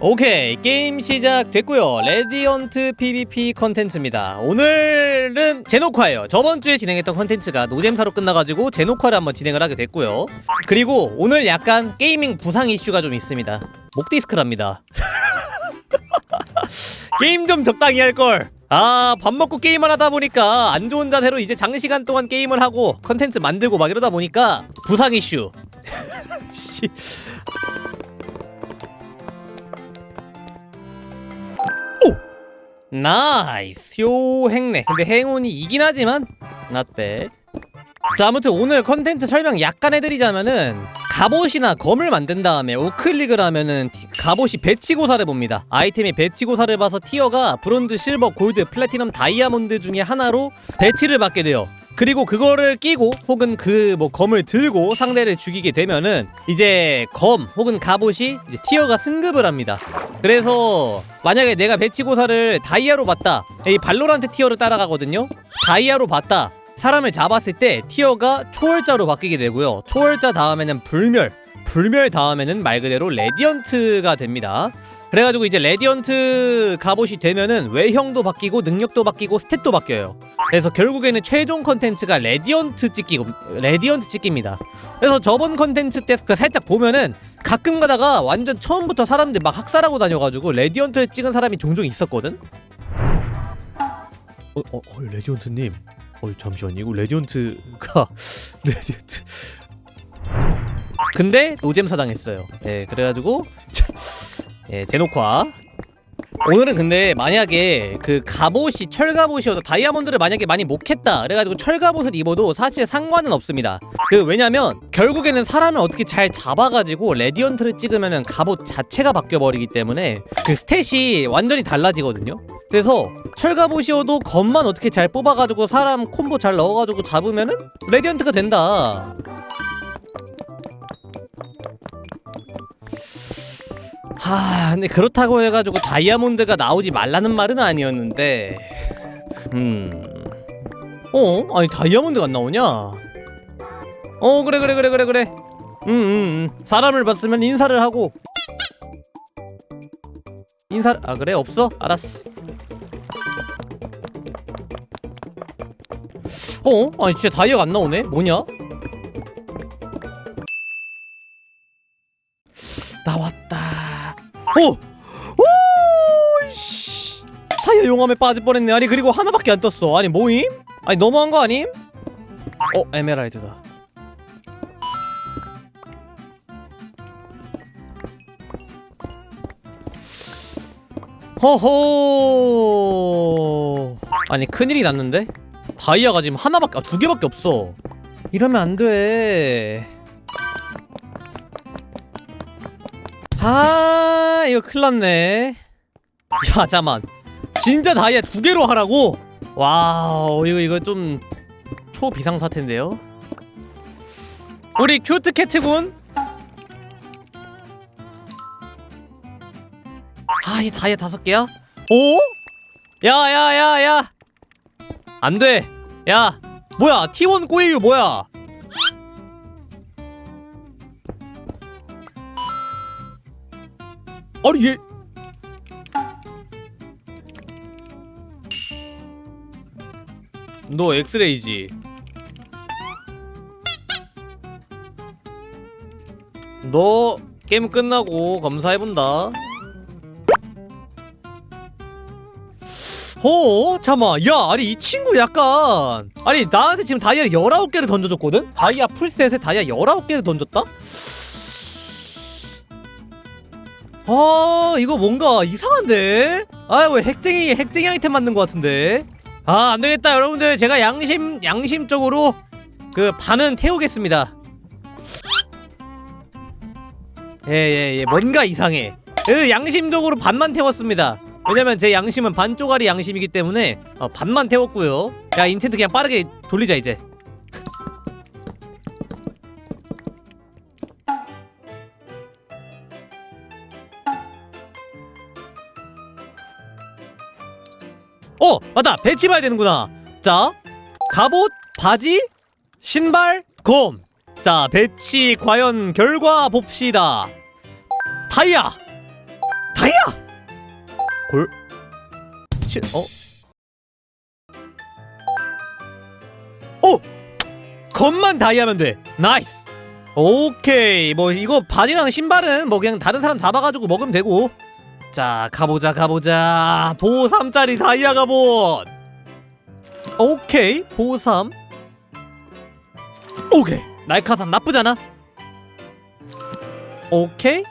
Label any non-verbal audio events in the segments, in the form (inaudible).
오케이 게임 시작됐고요. 레디언트 PVP 컨텐츠입니다. 오늘은 제노카예요. 저번주에 진행했던 컨텐츠가 노잼사로 끝나가지고 제노카를 한번 진행을 하게 됐고요. 그리고 오늘 약간 게이밍 부상 이슈가 좀 있습니다. 목디스크랍니다. (laughs) 게임 좀 적당히 할걸. 아 밥 먹고 게임을 하다 보니까 안 좋은 자세로 이제 장시간 동안 게임을 하고 컨텐츠 만들고 막 이러다 보니까 부상 이슈. (laughs) 씨 나이스. 요 행네. 근데 행운이 이긴 하지만 not 자 아무튼 오늘 컨텐츠 설명 약간 해드리자면은 갑옷이나 검을 만든 다음에 우클릭을 하면은 티- 갑옷이 배치고사를 봅니다. 아이템이 배치고사를 봐서 티어가 브론즈, 실버, 골드, 플래티넘, 다이아몬드 중에 하나로 배치를 받게 돼요 그리고 그거를 끼고 혹은 그 뭐 검을 들고 상대를 죽이게 되면은 이제 검 혹은 갑옷이 이제 티어가 승급을 합니다. 그래서 만약에 내가 배치고사를 다이아로 봤다. 이 발로란트 티어를 따라가거든요. 다이아로 봤다. 사람을 잡았을 때 티어가 초월자로 바뀌게 되고요. 초월자 다음에는 불멸. 불멸 다음에는 말 그대로 레디언트가 됩니다 그래가지고 이제 레디언트 갑옷이 되면은 외형도 바뀌고 능력도 바뀌고 스탯도 바뀌어요 그래서 결국에는 최종 컨텐츠가 레디언트 찍기 레디언트 찍기입니다 그래서 저번 컨텐츠 때그 살짝 보면은 가끔 가다가 완전 처음부터 사람들 막 학살하고 다녀가지고 레디언트를 찍은 사람이 종종 있었거든. 어, 어, 어 레디언트님. 어, 잠시만요. 이거 레디언트가 (laughs) 레디언트. 근데 노잼 사당했어요. 예, 그래가지고 예, 제노화. 오늘은 근데 만약에 그 갑옷이 철갑옷이어도 다이아몬드를 만약에 많이 못 했다 그래가지고 철갑옷을 입어도 사실 상관은 없습니다. 그 왜냐면 결국에는 사람을 어떻게 잘 잡아가지고 레디언트를 찍으면은 갑옷 자체가 바뀌어버리기 때문에 그 스탯이 완전히 달라지거든요. 그래서 철갑옷이어도 검만 어떻게 잘 뽑아가지고 사람 콤보 잘 넣어가지고 잡으면은 레디언트가 된다 하 근데 그렇다고 해가지고 다이아몬드가 나오지 말라는 말은 아니었는데 음 어? 아니 다이아몬드가 안 나오냐? 어 그래 그래 그래 그래 그래 음 음 음, 음. 사람을 봤으면 인사를 하고 인사 아 그래 없어? 알았어 어? 아니 진짜 다이아가 안 나오네? 뭐냐? 오! 오! 씨. 타이어 용암에 빠질 뻔했네. 아니 그리고 하나밖에 안 떴어. 아니 뭐임? 아니 너무한 거 아님? 어 에메랄드다. 허허. 아니 큰일이 났는데? 다이아가 지금 하나밖에 아, 두 개밖에 없어. 이러면 안 돼. 아 이거 큰일났네. 야 잠만. 진짜 다이아 두 개로 하라고? 와우 이거 이거 좀 초비상사태인데요? 우리 큐트 캐트군? 아이 다이아 다섯 개야? 오? 야야야야. 안돼. 야 뭐야? T1 꼬이유 뭐야 아니 얘 너 엑스레이지 너 게임 끝나고 검사해본다 어? 잠깐만 야 아니 이 친구 약간 아니 나한테 지금 다이아 19개를 던져줬거든? 다이아 풀셋에 다이아 19개를 던졌다? 아 이거 뭔가 이상한데? 아왜 핵쟁이 핵쟁이 아이템 만든 것 같은데? 아 안되겠다 여러분들. 제가 양심 양심적으로 그 반은 태우겠습니다. 예예예. 뭔가 이상해. 그 양심적으로 반만 태웠습니다. 왜냐면 제 양심은 반쪽짜리 양심이기 때문에 어, 반만 태웠고요. 야 인텐트 그냥 빠르게 돌리자 이제 맞다. 배치 봐야 되는구나. 자 갑옷 바지 신발 검자 배치 과연 결과 봅시다. 다이아! 다이아! 골. 칠, 어? 오! 겉만 다이아면 돼. 나이스. 오케이. 뭐 이거 바지랑 신발은 뭐 그냥 다른 사람 잡아가지고 먹으면 되고 자 가보자 가보자. 보호 3짜리 다이아 갑옷 오케이 보호 3 오케이 날카삼 나쁘잖아. 오케이.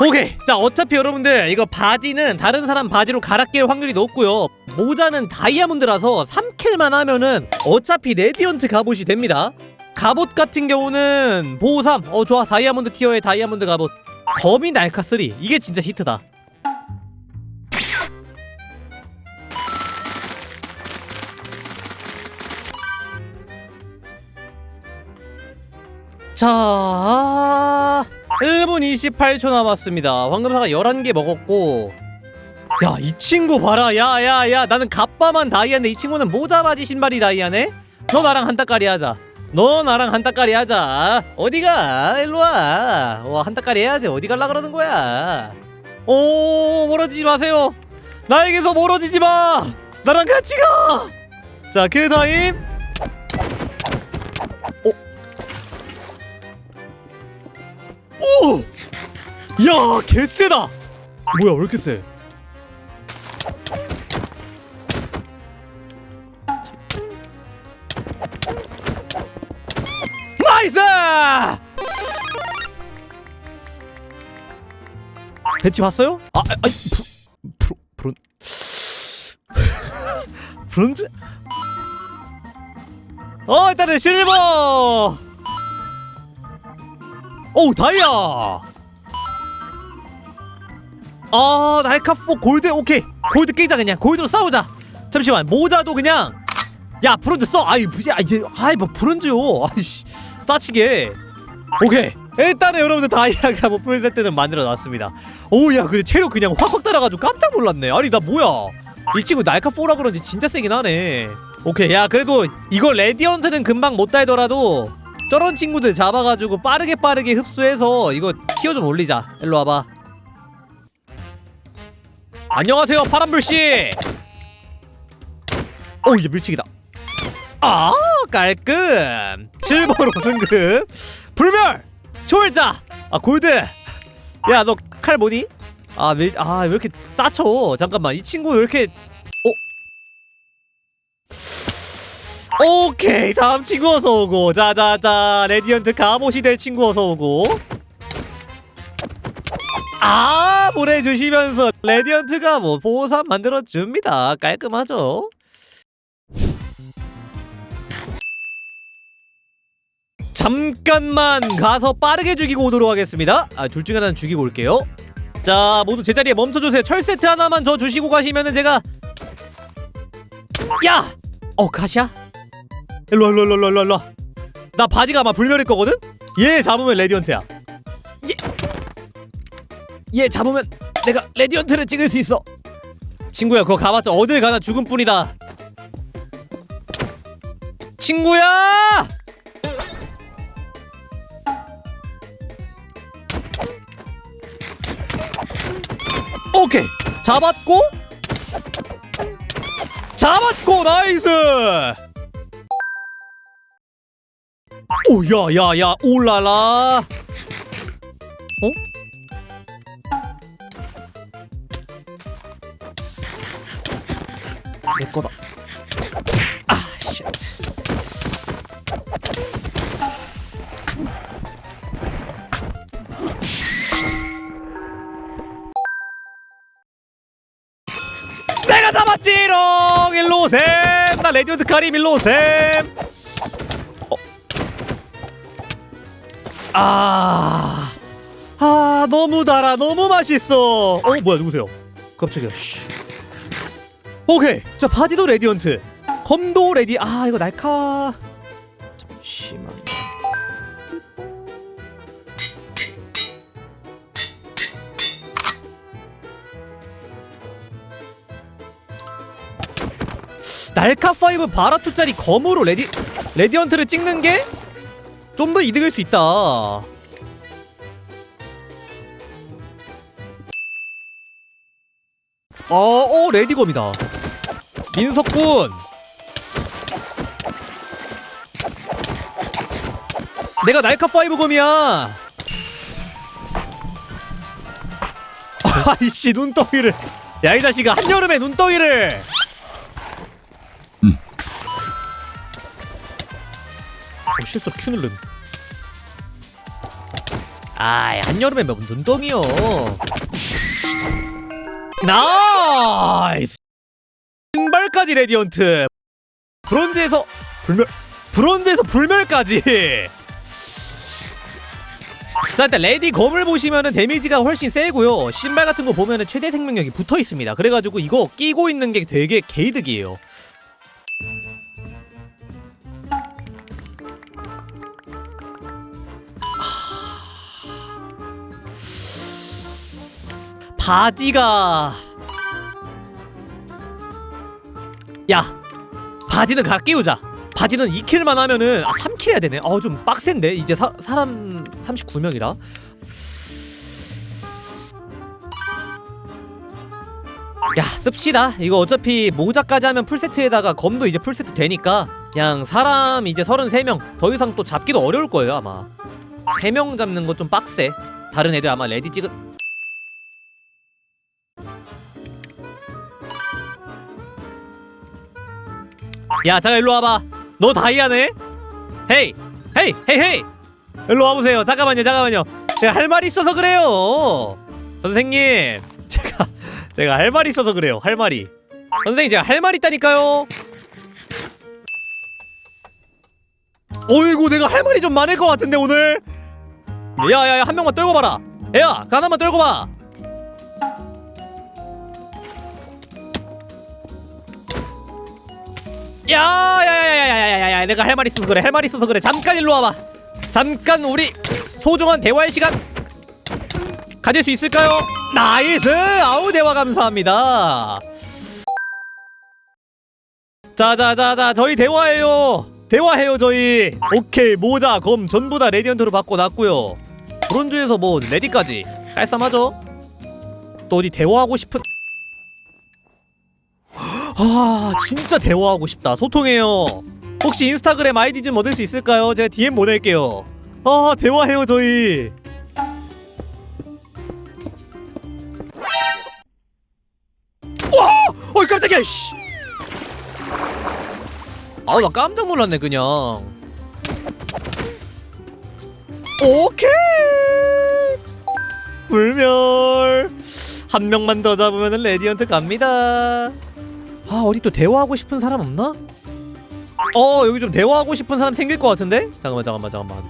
오케이 자 어차피 여러분들 이거 바디는 다른 사람 바디로 갈아 낄 확률이 높고요. 모자는 다이아몬드라서 3킬만 하면은 어차피 레디언트 갑옷이 됩니다. 갑옷 같은 경우는 보호 3 어 좋아. 다이아몬드 티어의 다이아몬드 갑옷 거미 날카 3 이게 진짜 히트다. 자 1분 28초 남았습니다. 황금사가 11개 먹었고 야 이 친구 봐라. 야 야 야 나는 갑바만 다이아인데 이 친구는 모자 바지 신발이 다이아네? 너 나랑 한따까리 하자 너 나랑 한따까리 하자. 어디가? 일로와. 와 한따까리 해야지. 어디 갈라 그러는 거야? 오 멀어지지 마세요. 나에게서 멀어지지 마. 나랑 같이 가자 킬타임. 오! 야, 개쎄다! 뭐야, 왜 이렇게 쎄? 배치 봤어요? 아, 아, 아니, 프로, 프론, 브론즈? 어, 일단은 실버! 오 다이아! 아 날카포 골드 오케이. 골드 깨자 그냥. 골드로 싸우자. 잠시만 모자도 그냥. 야 브론즈 써. 아이 뭐지 아이 아이 뭐 브론즈요. 아이씨 짜치게. 오케이. 일단은 여러분들 다이아가 뭐 풀세트 좀 만들어 놨습니다 오야 근데 체력 그냥 확확 따라가지고 깜짝 놀랐네. 아니 나 뭐야? 이 친구 날카포라 그런지 진짜 세긴 하네. 오케이 야 그래도 이거 레디언트는 금방 못 달더라도 저런 친구들 잡아가지고 빠르게 빠르게 흡수해서 이거 티어 좀 올리자. 일로 와봐. 안녕하세요 파란불씨. 오 이제 밀치기다. 아 깔끔. 실버로 승급. 불멸! 초월자! 아 골드! 야 너 칼 뭐니? 아 밀 아 왜 이렇게 짜쳐? 잠깐만 이 친구 왜 이렇게 오케이 다음 친구 어서 오고. 자자자 레디언트 갑옷이 될 친구 어서 오고. 아 보내주시면서 레디언트가 뭐 보호삼 만들어줍니다. 깔끔하죠 잠깐만 가서 빠르게 죽이고 오도록 하겠습니다. 아 둘 중에 하나는 죽이고 올게요. 자 모두 제자리에 멈춰주세요. 철 세트 하나만 더 주시고 가시면은 제가 야! 어 가시야? 일로 일로 일로 일로 일로 나 바지가 아마 불멸일 거거든? 얘 잡으면 레디언트야. 얘, 얘 잡으면 내가 레디언트를 찍을 수 있어. 친구야 그거 가봤자 어딜 가나 죽은 뿐이다. 친구야 오케이 잡았고 잡았고 나이스 오, 야, 야, 야, 올라라. 어? 내 거다. 아, 쉣. 내가 잡았지롱! 일로 오셈! 나 레디오드 카림 일로 오셈! 아, 아 너무 달아 너무 맛있어. 어 뭐야 누구세요? 깜짝이야. 씨. 오케이 자 바디도 레디언트, 검도 레디. 아 이거 날카. 잠시만. 날카5 바라투짜리 검으로 레디, 레디언트를 찍는 게 좀 더 이득일 수 있다. 어, 어, 레디검이다. 민석군! 내가 날카5 검이야! (laughs) 아이씨, 눈덩이를. 야, 이 자식아, 한여름에 눈덩이를! 어, 실수 큐 누름. 아 한여름에 뭐 눈덩이요. 나이스. 신발까지 레디언트. 브론즈에서 불멸 브론즈에서 불멸까지. 자 일단 레디 검을 보시면은 데미지가 훨씬 세고요 신발 같은 거 보면은 최대 생명력이 붙어 있습니다 그래가지고 이거 끼고 있는 게 되게 개이득이에요 바지가. 야 바지는 가 끼우자. 바지는 2킬만 하면은 아 3킬 해야 되네. 어 좀 빡센데? 이제 사, 사람 39명이라. 야 씁시다. 이거 어차피 모자까지 하면 풀세트에다가 검도 이제 풀세트 되니까 그냥 사람 이제 33명 더 이상 또 잡기도 어려울 거예요 아마. 3명 잡는 거 좀 빡세. 다른 애들 아마 레디 찍은 야 잠깐 일로 와봐. 너 다이아네? 헤이 헤이 헤이 헤이. 일로 와보세요. 잠깐만요 잠깐만요. 제가 할 말이 있어서 그래요. 선생님 제가 제가 할 말이 있어서 그래요. 할 말이. 선생님 제가 할 말이 있다니까요. 어이구 내가 할 말이 좀 많을 것 같은데 오늘? 야야야 한 명만 떨고 봐라. 야 하나만 떨고 봐 야야야야야야야야야 내가 할 말 있으면 그래 할 말 있어서 그래. 잠깐 일로 와봐. 잠깐 우리 소중한 대화의 시간 가질 수 있을까요? 나이스! 아우 대화 감사합니다. 자자자자 저희 대화해요. 대화해요 저희. 오케이 모자 검 전부 다 레디언트로 바꿔놨고요. 브론즈에서 뭐 레디까지. 깔쌈하죠? 또 어디 대화하고 싶은 아 진짜 대화하고 싶다. 소통해요. 혹시 인스타그램 아이디 좀 얻을 수 있을까요? 제가 DM 보낼게요. 아 대화해요 저희. 와! 어이 깜짝이야 씨. 아나 깜짝 놀랐네 그냥. 오케이! 불멸. 한 명만 더 잡으면 레디언트 갑니다 아 어디 또 대화하고 싶은 사람 없나? 어 여기 좀 대화하고 싶은 사람 생길 것 같은데? 잠깐만 잠깐만 잠깐만.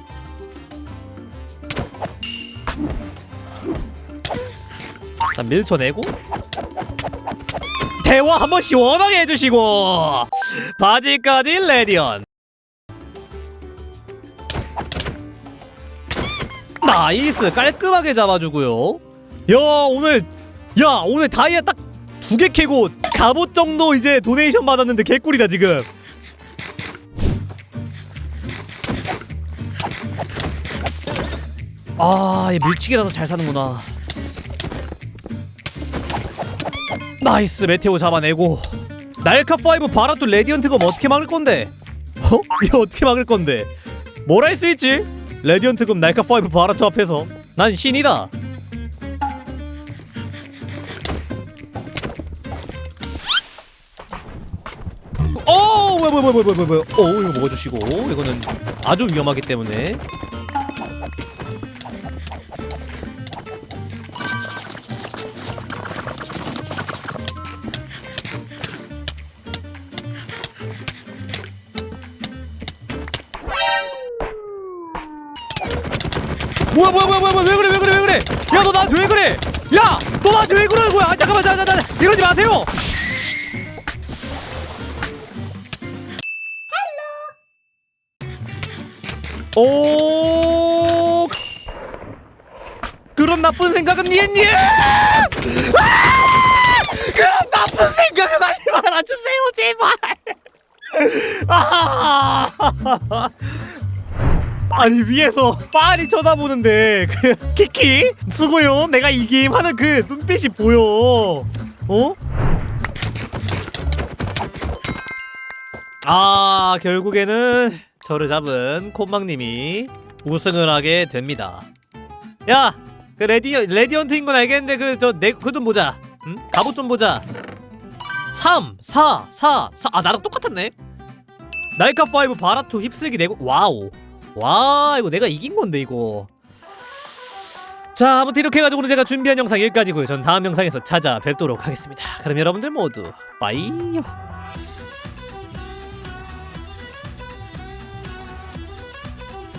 일단 밀쳐내고. 대화 한번 시원하게 해주시고. 바지까지 레디언. 나이스 깔끔하게 잡아주고요. 야 오늘 야 오늘 다이아 딱 두 개 캐고 갑옷 정도 이제 도네이션 받았는데 개꿀이다 지금 아얘 밀치기라도 잘 사는구나 나이스 메테오 잡아내고 날카 5 바라투 레디언트 검 어떻게 막을 건데? 어? 이거 어떻게 막을 건데? 뭘 할 수 있지? 레디언트 검 날카 5 바라투 앞에서 난 신이다 뭐야 뭐야 뭐야 뭐야. 어 이거 먹어주시고. 이거는 아주 위험하기 때문에. 뭐야 뭐야 뭐야 뭐야. 왜 그래 왜 그래 왜 그래. 야 너 나한테 왜 그래. 야 너 나한테 왜 그러는 거야. 아, 잠깐만 자자자 이러지 마세요 오! 그런 나쁜 생각은 니니 아! 그런 나쁜 생각은 하지 말아주세요 제발. 아! 아니 위에서 빨리 쳐다보는데 그 키키 수고요. 내가 이 게임 하는 그 눈빛이 보여. 어? 아 결국에는 저를 잡은 콤망님이 우승을 하게 됩니다. 야, 그 레디 레디언트인 건 알겠는데 그 저 내 그 좀 보자. 응? 갑옷 좀 보자. 3, 4, 4, 4. 아 나랑 똑같았네. 날카 5 바라투 휩쓸기 내고 와우. 와 이거 내가 이긴 건데 이거. 자 아무튼 이렇게 해가지고 오늘 제가 준비한 영상 여기까지고요. 전 다음 영상에서 찾아뵙도록 하겠습니다. 그럼 여러분들 모두 빠이요.